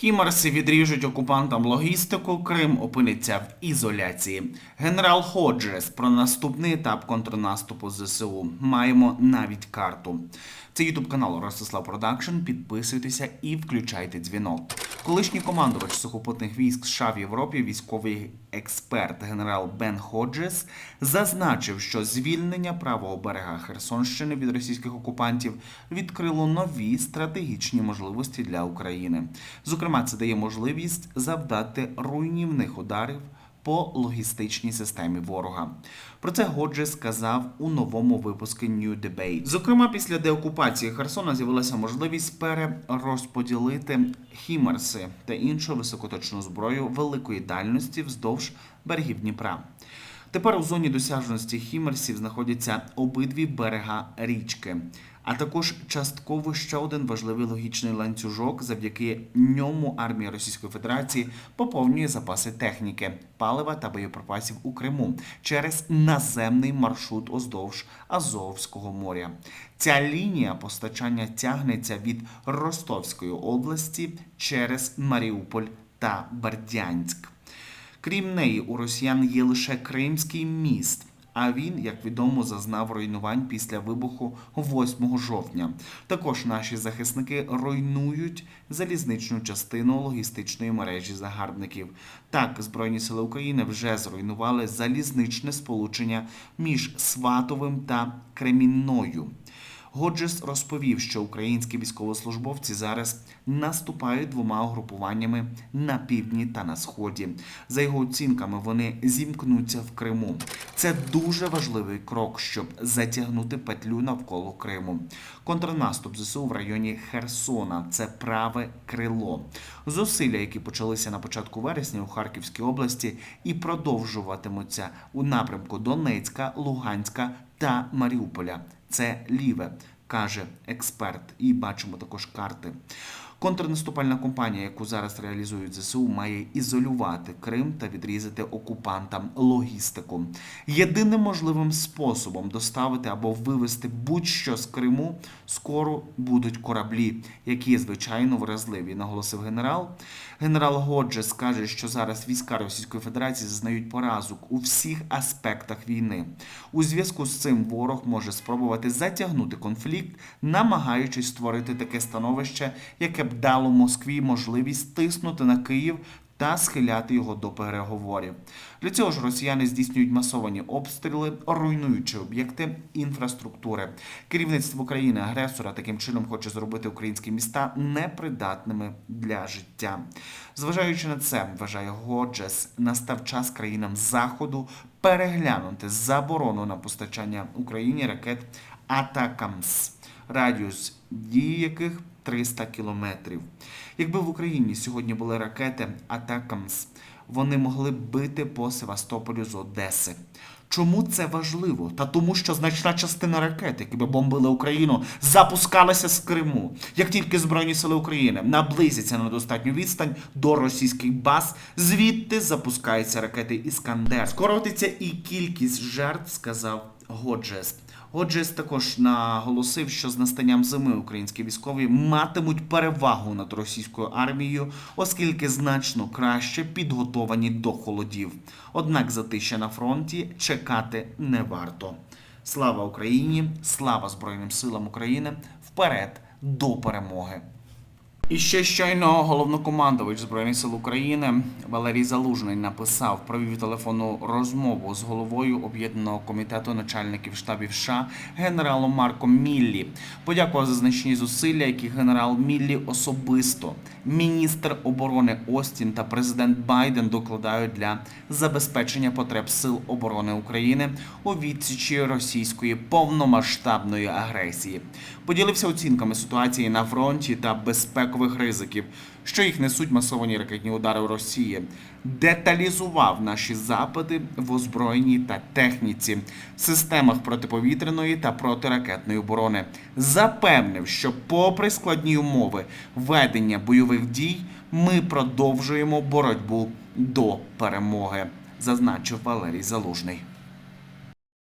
Хімарси відріжуть окупантам логістику. Крим опиниться в ізоляції. Генерал Ходжес про наступний етап контрнаступу ЗСУ. Маємо навіть карту. Це ютуб канал Ростислав Продакшн. Підписуйтеся і включайте дзвінок. Колишній командувач сухопутних військ США в Європі, військовий експерт генерал Бен Ходжес, зазначив, що звільнення правого берега Херсонщини від російських окупантів відкрило нові стратегічні можливості для України. Зокрема, це дає можливість завдати руйнівних ударів по логістичній системі ворога. Про це Годжес сказав у новому випуску New Debate. Зокрема, після деокупації Херсона з'явилася можливість перерозподілити хімарси та іншу високоточну зброю великої дальності вздовж берегів Дніпра. Тепер у зоні досяжності хімерсів знаходяться обидві берега річки, а також частково ще один важливий логічний ланцюжок, завдяки ньому армія Російської Федерації поповнює запаси техніки, палива та боєприпасів у Криму через наземний маршрут оздовж Азовського моря. Ця лінія постачання тягнеться від Ростовської області через Маріуполь та Бердянськ. Крім неї, у росіян є лише Кримський міст. А він, як відомо, зазнав руйнувань після вибуху 8 жовтня. Також наші захисники руйнують залізничну частину логістичної мережі загарбників. Так, Збройні сили України вже зруйнували залізничне сполучення між Сватовим та Кремінною. Годжес розповів, що українські військовослужбовці зараз наступають двома угрупуваннями на півдні та на сході. За його оцінками, вони зімкнуться в Криму. Це дуже важливий крок, щоб затягнути петлю навколо Криму. Контрнаступ ЗСУ в районі Херсона це праве крило. Зусилля, які почалися на початку вересня у Харківській області, і продовжуватимуться у напрямку Донецька, Луганська та Маріуполя. Це ліве, каже експерт, і бачимо також карти. Контрнаступальна кампанія, яку зараз реалізують ЗСУ, має ізолювати Крим та відрізати окупантам логістику. Єдиним можливим способом доставити або вивезти будь-що з Криму скоро будуть кораблі, які звичайно вразливі, наголосив генерал. Генерал Годжес каже, що зараз війська Російської Федерації зазнають поразок у всіх аспектах війни. У зв'язку з цим ворог може спробувати затягнути конфлікт, намагаючись створити таке становище, яке дало Москві можливість тиснути на Київ та схиляти його до переговорів. Для цього ж росіяни здійснюють масовані обстріли, руйнуючи об'єкти інфраструктури. Керівництво країни агресора таким чином хоче зробити українські міста непридатними для життя. Зважаючи на це, вважає Годжес, настав час країнам заходу переглянути заборону на постачання Україні ракет Атакамс, радіус дії яких 300 кілометрів. Якби в Україні сьогодні були ракети Атакамс, вони могли б бити по Севастополю з Одеси. Чому це важливо? Та тому, що значна частина ракет, які би бомбили Україну, запускалася з Криму. Як тільки Збройні сили України наблизяться на достатню відстань до російських баз, звідти запускаються ракети Іскандер. Скоротиться і кількість жертв, сказав Годжес. Годжес також наголосив, що з настанням зими українські військові матимуть перевагу над російською армією, оскільки значно краще підготовані до холодів. Однак затища на фронті чекати не варто. Слава Україні! Слава Збройним силам України! Вперед до перемоги! І ще щойно головнокомандувач Збройних сил України Валерій Залужний написав, провів телефонну розмову з головою об'єднаного комітету начальників штабів США генералом Марком Міллі. Подякував за значні зусилля, які генерал Міллі особисто, міністр оборони Остін та президент Байден докладають для забезпечення потреб сил оборони України у відсічі російської повномасштабної агресії. Поділився оцінками ситуації на фронті та безпекових ризиків, що їх несуть масовані ракетні удари в Росії, деталізував наші запити в озброєнні та техніці, системах протиповітряної та протиракетної оборони. Запевнив, що, попри складні умови ведення бойових дій, ми продовжуємо боротьбу до перемоги, зазначив Валерій Залужний.